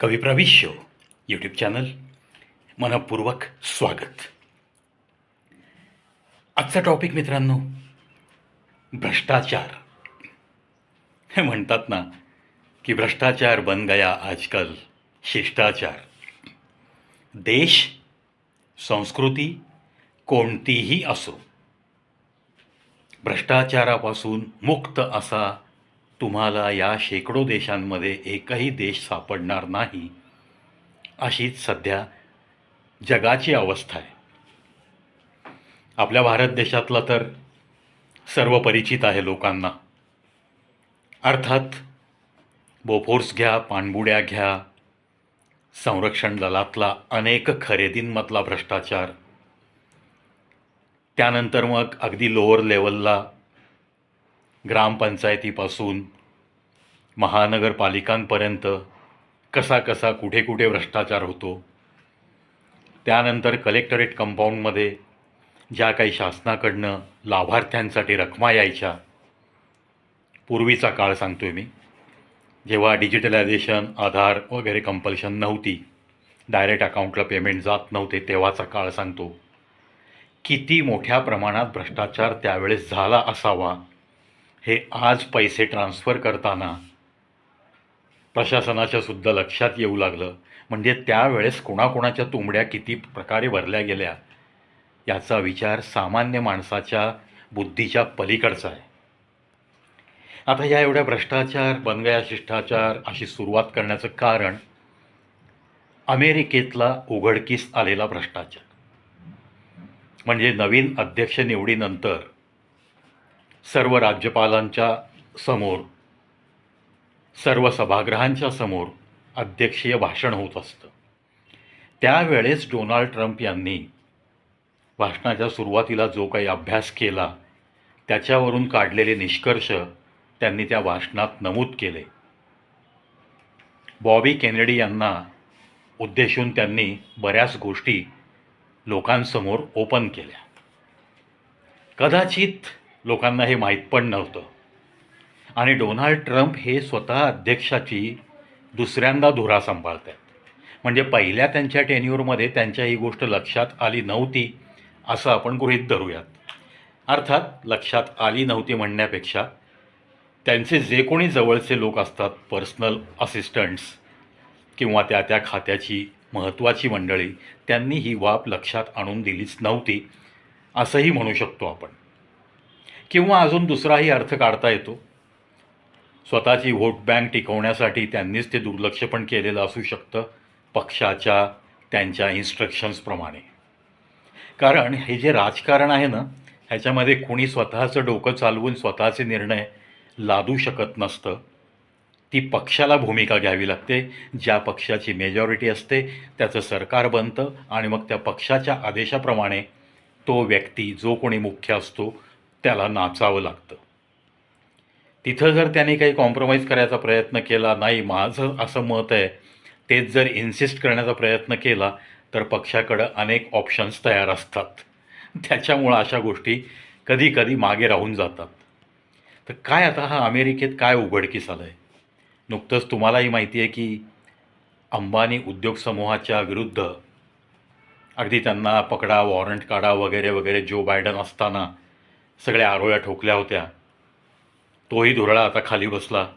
कविप्रविश्य YouTube channel मनपूर्वक स्वागत. आजचा टॉपिक मित्रांनो भ्रष्टाचार. हे म्हणतात ना की भ्रष्टाचार बन गया आजकल शिष्टाचार. देश संस्कृती कोणतीही असो भ्रष्टाचारापासून मुक्त असा तुम्हाला या शेकडो देशांमध्ये एकही देश सापडणार नाही अशीच सध्या जगाची अवस्था आहे. आपल्या भारत देशातला तर सर्व परिचित आहे लोकांना. अर्थात बोफोर्स घ्या पाणबुड्या घ्या संरक्षण दलातला अनेक खरेदींमधला भ्रष्टाचार. त्यानंतर मग अगदी लोअर लेवलला ग्रामपंचायतीपासून महानगरपालिकांपर्यंत कसा कसा कुठे कुठे भ्रष्टाचार होतो त्यानंतर कलेक्टरेट कंपाऊंडमध्ये ज्या काही शासनाकडनं लाभार्थ्यांसाठी रकमा यायच्या पूर्वीचा काळ सांगतो आहे मी. जेव्हा डिजिटलायझेशन आधार वगैरे कंपल्शन नव्हती डायरेक्ट अकाउंटला पेमेंट जात नव्हते तेव्हाचा काळ सांगतो. किती मोठ्या प्रमाणात भ्रष्टाचार त्यावेळेस झाला असावा हे आज पैसे ट्रान्स्फर करताना प्रशासनाच्या सुद्धा लक्षात येऊ लागलं. म्हणजे त्यावेळेस कोणाकोणाच्या तुंबड्या किती प्रकारे भरल्या गेल्या याचा विचार सामान्य माणसाच्या बुद्धीच्या पलीकडचा आहे. आता या एवढ्या भ्रष्टाचार बनगया शिष्टाचार अशी सुरुवात करण्याचं कारण अमेरिकेतला उघडकीस आलेला भ्रष्टाचार. म्हणजे नवीन अध्यक्ष निवडीनंतर सर्व राज्यपालांच्या समोर सर्व सभागृहांच्या समोर अध्यक्षीय भाषण होत असतं. त्यावेळेस डोनाल्ड ट्रम्प यांनी भाषणाच्या सुरुवातीला जो काही अभ्यास केला त्याच्यावरून काढलेले निष्कर्ष त्यांनी त्या भाषणात नमूद केले. बॉबी केनेडी यांना उद्देशून त्यांनी बऱ्याच गोष्टी लोकांसमोर ओपन केल्या. कदाचित लोकांना हे माहीत पण नव्हतं. आणि डोनाल्ड ट्रम्प हे स्वतः अध्यक्षाची दुसऱ्यांदा धुरा सांभाळत आहेत म्हणजे पहिल्या त्यांच्या टेन्युअरमध्ये त्यांच्या ही गोष्ट लक्षात आली नव्हती असं आपण गृहीत धरूयात. अर्थात लक्षात आली नव्हती म्हणण्यापेक्षा त्यांचे जे कोणी जवळचे लोक असतात पर्सनल असिस्टंट्स किंवा त्या त्या खात्याची महत्त्वाची मंडळी त्यांनी ही बाब लक्षात आणून दिलीच नव्हती असंही म्हणू शकतो आपण. किंवा अजून दुसराही अर्थ काढता येतो? स्वतःची व्होट बँक टिकवण्यासाठी त्यांनीच ते दुर्लक्ष पण केलेलं असू शकतं पक्षाच्या त्यांच्या इन्स्ट्रक्शन्सप्रमाणे कारण हे जे राजकारण आहे ना ह्याच्यामध्ये कुणी स्वतःचं डोकं चालवून स्वतःचे निर्णय लादू शकत नसतं. ती पक्षाला भूमिका घ्यावी लागते ज्या पक्षाची मेजॉरिटी असते त्याचं सरकार बनतं आणि मग त्या पक्षाच्या आदेशाप्रमाणे तो व्यक्ती जो कोणी मुख्य असतो त्याला नाचावं लागतं. तिथं जर त्याने काही कॉम्प्रोमाइज करायचा प्रयत्न केला नाही माझं असं मत आहे तेच जर इन्सिस्ट करण्याचा प्रयत्न केला तर पक्षाकडं अनेक ऑप्शन्स तयार असतात. त्याच्यामुळं अशा गोष्टी कधी कधी मागे राहून जातात. तर काय आता हा अमेरिकेत काय उघडकीस आलं आहे नुकतंच तुम्हालाही माहिती आहे की अंबानी उद्योग समूहाच्या विरुद्ध अगदी त्यांना पकडा वॉरंट काढा वगैरे वगैरे जो बायडन असताना सगळ्या आरोळ्या ठोकल्या होत्या. तोही धुरळा आता खाली बसला.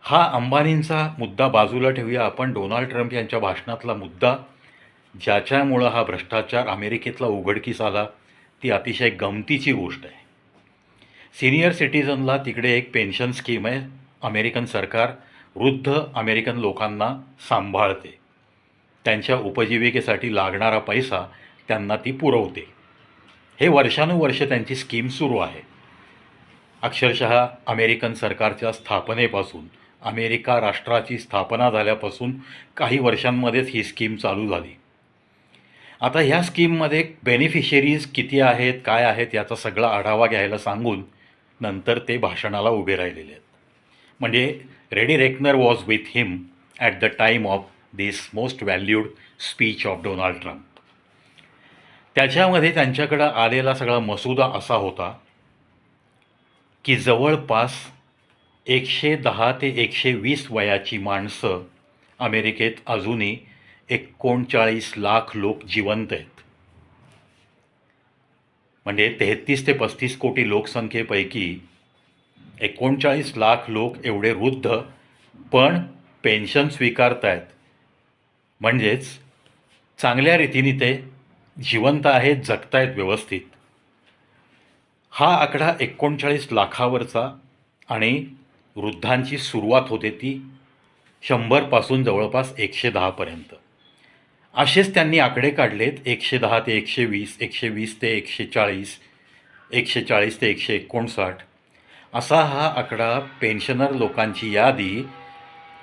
हा अंबानींचा मुद्दा बाजूला ठेवूया आपण. डोनाल्ड ट्रम्प यांच्या भाषणातला मुद्दा ज्याच्यामुळं हा भ्रष्टाचार अमेरिकेतला उघडकीस आला ती अतिशय गमतीची गोष्ट आहे. सिनियर सिटीजनला तिकडे एक पेन्शन स्कीम आहे. अमेरिकन सरकार वृद्ध अमेरिकन लोकांना सांभाळते. त्यांच्या उपजीविकेसाठी लागणारा पैसा त्यांना ती पुरवते. हे वर्षानुवर्ष त्यांची स्कीम सुरू आहे. अक्षरशः अमेरिकन सरकारच्या स्थापनेपासून अमेरिका राष्ट्राची स्थापना झाल्यापासून काही वर्षांमध्येच ही स्कीम चालू झाली. आता ह्या स्कीममध्ये बेनिफिशरीज किती आहेत काय आहेत याचा सगळा आढावा घ्यायला सांगून नंतर ते भाषणाला उभे राहिलेले आहेत. म्हणजे ready reckoner was with him at the time of this most valued speech of Donald Trump त्याच्यामध्ये त्यांच्याकडं आलेला सगळा मसुदा असा होता की जवळपास एकशे दहा ते एकशे वीस वयाची माणसं अमेरिकेत अजूनही एकोणचाळीस लाख लोक जिवंत आहेत. म्हणजे तेहतीस ते पस्तीस कोटी लोकसंख्येपैकी एकोणचाळीस लाख लोक एवढे वृद्ध पण पेन्शन स्वीकारत आहेत म्हणजेच चांगल्या रीतीने ते जिवंत आहेत जगतायत व्यवस्थित. हा आकडा एकोणचाळीस लाखावरचा आणि वृद्धांची सुरुवात होते ती शंभरपासून जवळपास एकशे दहापर्यंत असेच त्यांनी आकडे काढलेत एकशे दहा ते एकशे वीस एकशे वीस ते एकशे चाळीस एकशे चाळीस ते एकशे एकोणसाठ. असा हा आकडा पेन्शनर लोकांची यादी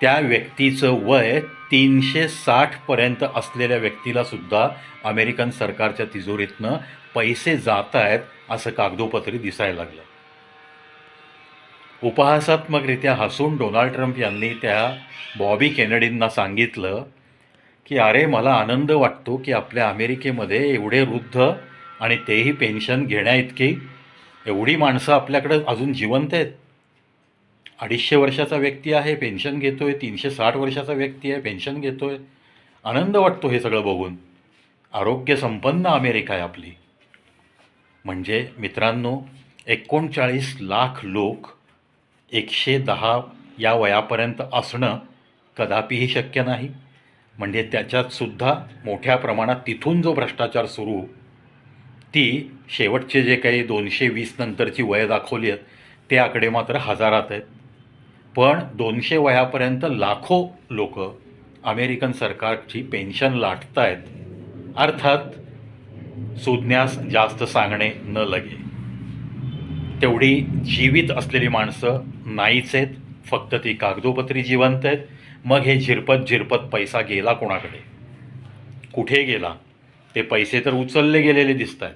त्या व्यक्तीचं वय तीनशे साठपर्यंत असलेल्या व्यक्तीलासुद्धा अमेरिकन सरकारच्या तिजोरीतनं पैसे जात आहेत असं कागदोपत्री दिसायला लागलं. उपहासात्मकरित्या हसून डोनाल्ड ट्रम्प यांनी त्या बॉबी केनेडींना सांगितलं की अरे मला आनंद वाटतो की आपल्या अमेरिकेमध्ये एवढे वृद्ध आणि तेही पेन्शन घेण्याइतकी एवढी माणसं आपल्याकडं अजून जिवंत आहेत. अडीचशे वर्षाचा व्यक्ती आहे पेन्शन घेतो आहे तीनशे साठ वर्षाचा व्यक्ती आहे पेन्शन घेतो आहे आनंद वाटतो हे सगळं बघून. आरोग्य संपन्न अमेरिका आहे आपली. म्हणजे मित्रांनो एकोणचाळीस लाख लोक एकशे दहा या वयापर्यंत असणं कदापिही शक्य नाही. म्हणजे त्याच्यातसुद्धा मोठ्या प्रमाणात तिथून जो भ्रष्टाचार सुरू ती शेवटचे जे काही दोनशे वीस नंतरची वय दाखवली आहेत ते आकडे मात्र हजारात आहेत. पण दोनशे वयापर्यंत लाखो लोक अमेरिकन सरकारची पेन्शन लाटत आहेत अर्थात सुज्ञास जास्त सांगणे न लगे. तेवढी जीवित असलेली माणसं नाहीच आहेत. फक्त ती कागदोपत्री जिवंत आहेत. मग हे झिरपत झिरपत पैसा गेला कोणाकडे? कुठे गेला? ते पैसे तर उचलले गेलेले दिसत आहेत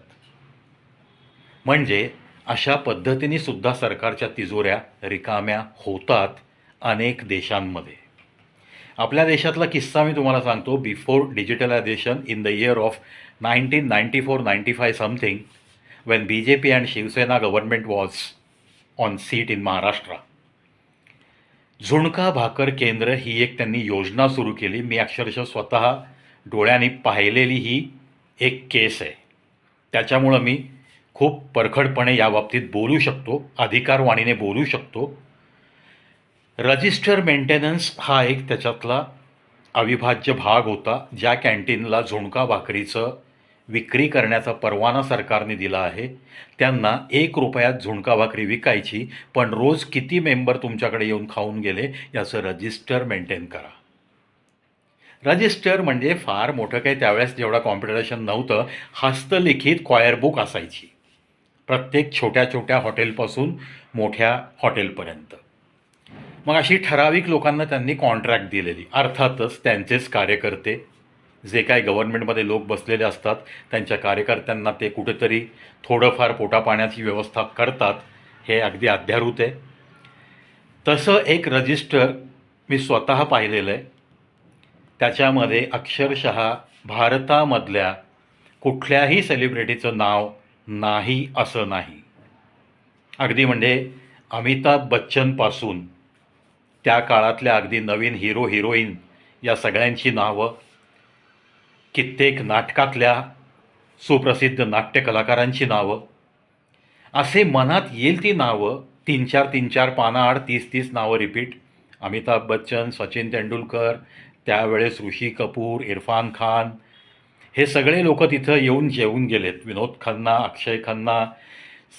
म्हणजे अशा पद्धतीने सुद्धा सरकारच्या तिजोऱ्या रिकाम्या होतात अनेक देशांमध्ये. आपल्या देशातला किस्सा मी तुम्हाला सांगतो. Before digitalisation in the year of nineteen ninety four ninety five something when B J P and Shiv Sena government was on seat in Maharashtra zunka bhakar केंद्र ही एक त्यांनी योजना सुरू केली. मी अक्षरशः स्वतः डोळ्यांनी पाहिलेली ही एक केस आहे. त्याच्यामुळं मी खूप परखडपणे याबाबतीत बोलू शकतो अधिकारवाणीने बोलू शकतो. रजिस्टर मेंटेनन्स हा एक त्याच्यातला अविभाज्य भाग होता ज्या कॅन्टीनला झुणका भाकरीचं विक्री करण्याचा परवाना सरकारने दिला आहे. त्यांना एक रुपयात झुणका भाकरी विकायची पण रोज किती मेंबर तुमच्याकडे येऊन खाऊन गेले याचं रजिस्टर मेंटेन करा. रजिस्टर म्हणजे फार मोठं काही त्यावेळेस जेवढा कॉम्पिटिशन नव्हतं हस्तलिखित क्वायर बुक असायची. प्रत्येक छोट्या छोट्या हॉटेलपासून मोठ्या हॉटेलपर्यंत. मग अशी ठराविक लोकांना त्यांनी कॉन्ट्रॅक्ट दिलेली. अर्थातच त्यांचेच कार्यकर्ते जे काही गव्हर्नमेंटमध्ये लोक बसलेले असतात त्यांच्या कार्यकर्त्यांना ते कुठेतरी थोडंफार पोटापाण्याची व्यवस्था करतात हे अगदी अध्यारूत आहे. तसं एक रजिस्टर मी स्वतः पाहिलेलं आहे. त्याच्यामध्ये अक्षरशः भारतामधल्या कुठल्याही सेलिब्रिटीचं नाव नाही असं नाही. अगदी म्हणजे अमिताभ बच्चनपासून त्या काळातल्या अगदी नवीन हिरो हिरोईन या सगळ्यांची नावं कित्येक नाटकातल्या सुप्रसिद्ध नाट्यकलाकारांची नावं. असे मनात येईल ती नावं तीन चार तीन चार पानाआड तीस तीस नावं रिपीट अमिताभ बच्चन सचिन तेंडुलकर त्यावेळेस ऋषी कपूर इरफान खान हे सगळे लोक तिथं येऊन जेवून गेलेत. विनोद खन्ना अक्षय खन्ना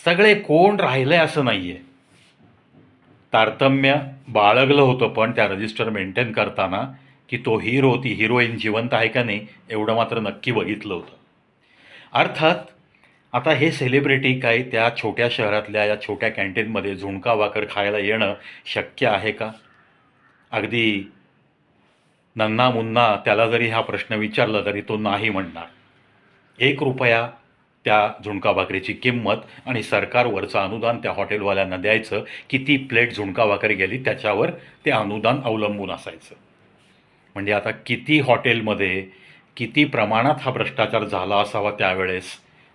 सगळे कोण राहिलं आहे असं नाही आहे तारतम्य बाळगलं होतं पण त्या रजिस्टर मेंटेन करताना की तो हिरो ती हिरोईन जिवंत आहे का नाही एवढं मात्र नक्की बघितलं होतं. अर्थात आता हे सेलिब्रिटी काही त्या छोट्या शहरातल्या या छोट्या कॅन्टीनमध्ये झुणका वाकर खायला येणं शक्य आहे का? अगदी नन्ना मुन्ना त्याला जरी हा प्रश्न विचारला तरी तो नाही म्हणणार. एक रुपया त्या झुणका भाकरीची किंमत आणि सरकारवरचं अनुदान त्या हॉटेलवाल्यांना द्यायचं किती प्लेट झुणका भाकरी गेली त्याच्यावर ते अनुदान अवलंबून असायचं. म्हणजे आता किती हॉटेलमध्ये किती प्रमाणात हा भ्रष्टाचार झाला असावा त्यावेळेस?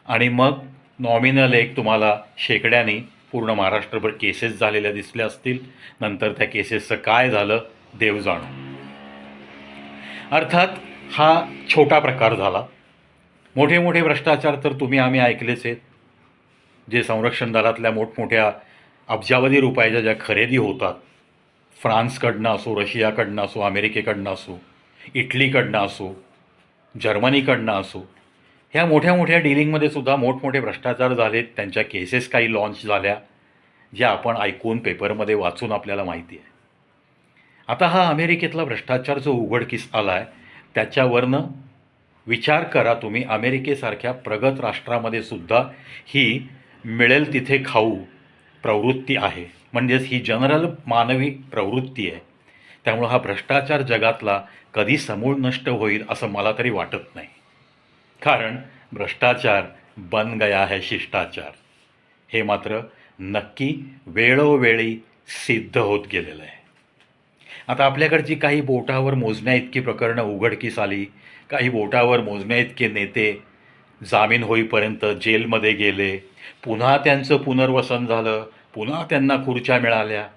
आणि मग नॉमिनल एक तुम्हाला शेकड्याने पूर्ण महाराष्ट्रभर केसेस झालेल्या दिसल्या असतील. नंतर त्या केसेसचं काय झालं देव जाणो. अर्थात हा छोटा प्रकार झाला. मोठे मोठे भ्रष्टाचार तर तुम्ही आम्ही ऐकलेच आहेत. जे संरक्षण दलातल्या मोठमोठ्या अब्जावधी रुपयाच्या ज्या खरेदी होतात फ्रान्सकडनं असो रशियाकडनं असो अमेरिकेकडनं असो इटलीकडनं असो जर्मनीकडनं असो ह्या मोठ्या मोठ्या डिलिंगमध्ये सुद्धा मोठमोठे भ्रष्टाचार झालेत. त्यांच्या केसेस काही लॉन्च झाल्या ज्या आपण ऐकून पेपरमध्ये वाचून आपल्याला माहिती आहे. आता हा अमेरिकेतला भ्रष्टाचार जो उघडकीस आला आहे त्याच्यावरनं विचार करा तुम्ही. अमेरिकेसारख्या प्रगत राष्ट्रामध्ये सुद्धा ही मिळेल तिथे खाऊ प्रवृत्ती आहे. म्हणजेच ही जनरल मानवी प्रवृत्ती आहे. त्यामुळं हा भ्रष्टाचार जगातला कधी समूळ नष्ट होईल असं मला तरी वाटत नाही. कारण भ्रष्टाचार बन गया है शिष्टाचार. हे मात्र नक्की वेळोवेळी सिद्ध होत गेलेलं आहे. आता आपल्याकडची काही बोटावर मोजण्या इतकी प्रकरणं उघडकीस आली. काही बोटावर मोजण्या इतके नेते जामीन होईपर्यंत जेलमध्ये गेले. पुन्हा त्यांचं पुनर्वसन झालं. पुन्हा त्यांना खुर्च्या मिळाल्या.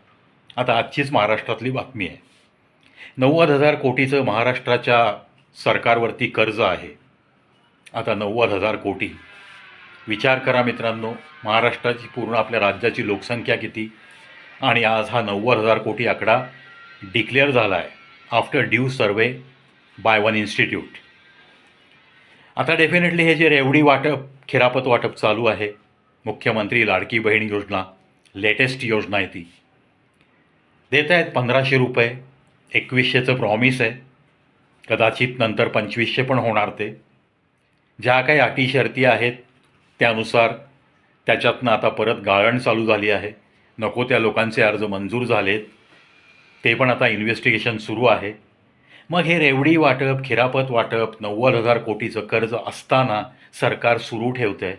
आता आजचीच महाराष्ट्रातली बातमी आहे. नव्वद हजार कोटीचं महाराष्ट्राच्या सरकारवरती कर्ज आहे. आता नव्वद हजार कोटी. विचार करा मित्रांनो महाराष्ट्राची पूर्ण आपल्या राज्याची लोकसंख्या किती? आणि आज हा नव्वद हजार कोटी आकडा डिक्लेअर झाला आहे after due survey by one institute आता डेफिनेटली हे जे रेवडी वाटप खिरापत वाटप चालू आहे मुख्यमंत्री लाडकी बहीण योजना लेटेस्ट योजना आहे ती. देत आहेत पंधराशे रुपये एकवीसशेचं प्रॉमिस आहे. कदाचित नंतर पंचवीसशे पण होणार ते. ज्या काही अटी शर्ती आहेत त्यानुसार त्याच्यातनं आता परत गाळण चालू झाली आहे. नको त्या लोकांचे अर्ज मंजूर झालेत. ते पण आता इन्व्हेस्टिगेशन सुरू आहे. मग हे रेवडी वाटप खिरापत वाटप नव्वद हजार कोटीचं कर्ज असताना सरकार सुरू ठेवतं आहे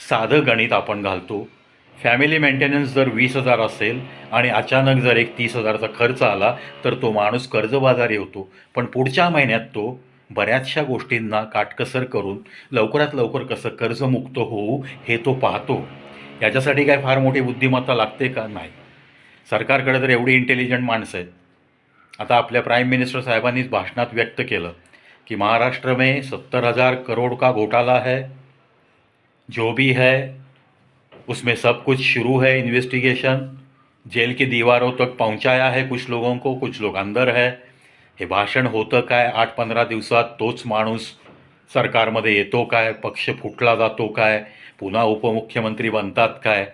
साधं गणित आपण घालतो. फॅमिली मेंटेनन्स जर वीस हजार असेल आणि अचानक जर एक तीस हजारचा खर्च आला तर तो माणूस कर्जबाजारी होतो पण पुढच्या महिन्यात तो बऱ्याचशा गोष्टींना काटकसर करून लवकरात लवकर कसं कर्जमुक्त होऊ हे तो पाहतो. याच्यासाठी काय फार मोठी बुद्धिमत्ता लागते का? नाही. सरकारकडे तर एवढी इंटेलिजंट माणसं आहेत, आता आपल्या प्राईम मिनिस्टर साहेबांनीच भाषणात व्यक्त केलं कि महाराष्ट्र में सत्तर हज़ार करोड़ का घोटाला है, जो भी है, उसमें सब कुछ शुरू है इन्वेस्टिगेशन जेल की दीवारों तक पहुँचाया है कुछ लोगों को, कुछ लोग अंदर है। हे भाषण होतं काय, आठ पंधरा दिवसात तोच माणूस सरकारमध्ये येतो काय, पक्ष फुटला जातो काय, पुन्हा उपमुख्यमंत्री बनतात काय?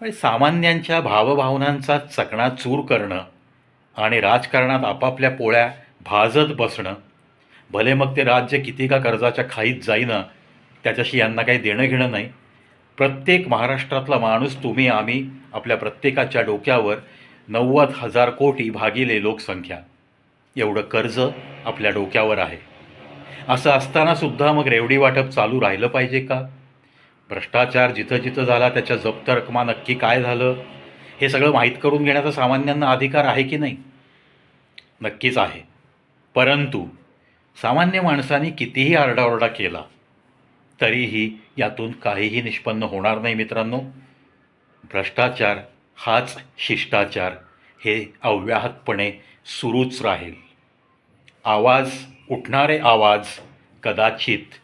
म्हणजे सामान्यांच्या भावभावनांचा चकणाचूर करणं आणि राजकारणात आपापल्या पोळ्या भाजत बसणं भले मग ते राज्य किती का कर्जाच्या खाईत जाईनं त्याच्याशी यांना काही देणं घेणं नाही. प्रत्येक महाराष्ट्रातला माणूस तुम्ही आम्ही आपल्या प्रत्येकाच्या डोक्यावर नव्वद हजार कोटी भागिले लोकसंख्या. एवढं कर्ज आपल्या डोक्यावर आहे. असं असतानासुद्धा मग रेवडी वाटप चालू राहिलं पाहिजे का? भ्रष्टाचार जिथं जिथं झाला त्याच्या जप्त रकमा नक्की काय झालं हे सगळं माहीत करून घेण्याचा सामान्यांना अधिकार आहे की नाही? नक्कीच आहे. परंतु सामान्य माणसांनी कितीही आरडाओरडा केला तरीही यातून काहीही निष्पन्न होणार नाही मित्रांनो. भ्रष्टाचार हाच शिष्टाचार हे अव्याहतपणे सुरूच राहील. आवाज उठणारे आवाज कदाचित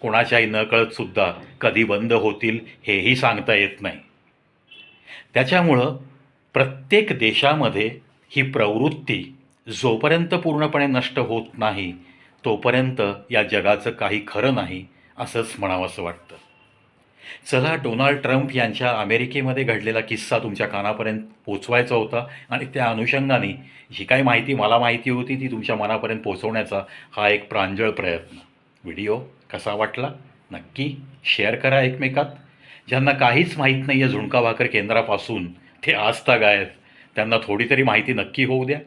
कोणाच्याही नकळतसुद्धा कधी बंद होतील हेही सांगता येत नाही. त्याच्यामुळं प्रत्येक देशामध्ये ही प्रवृत्ती जोपर्यंत पूर्णपणे नष्ट होत नाही तोपर्यंत या जगाचं काही खरं नाही असंच म्हणावंसं वाटतं. चला डोनाल्ड ट्रम्प यांच्या अमेरिकेमध्ये घडलेला किस्सा तुमच्या कानापर्यंत पोचवायचा होता आणि त्या अनुषंगाने जी काही माहिती मला माहिती होती ती तुमच्या मनापर्यंत पोचवण्याचा हा एक प्रांजळ प्रयत्न. व्हिडिओ कसा वाटला? नक्की शेअर करा एकमेकात. ज्यांना काहीच माहीत नाही आहे झुणका भाकर केंद्रापासून ते आस्था गायत त्यांना थोडी तरी माहिती नक्की होऊ द्या.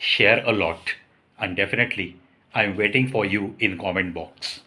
Share a lot and definitely I am waiting for you in comment box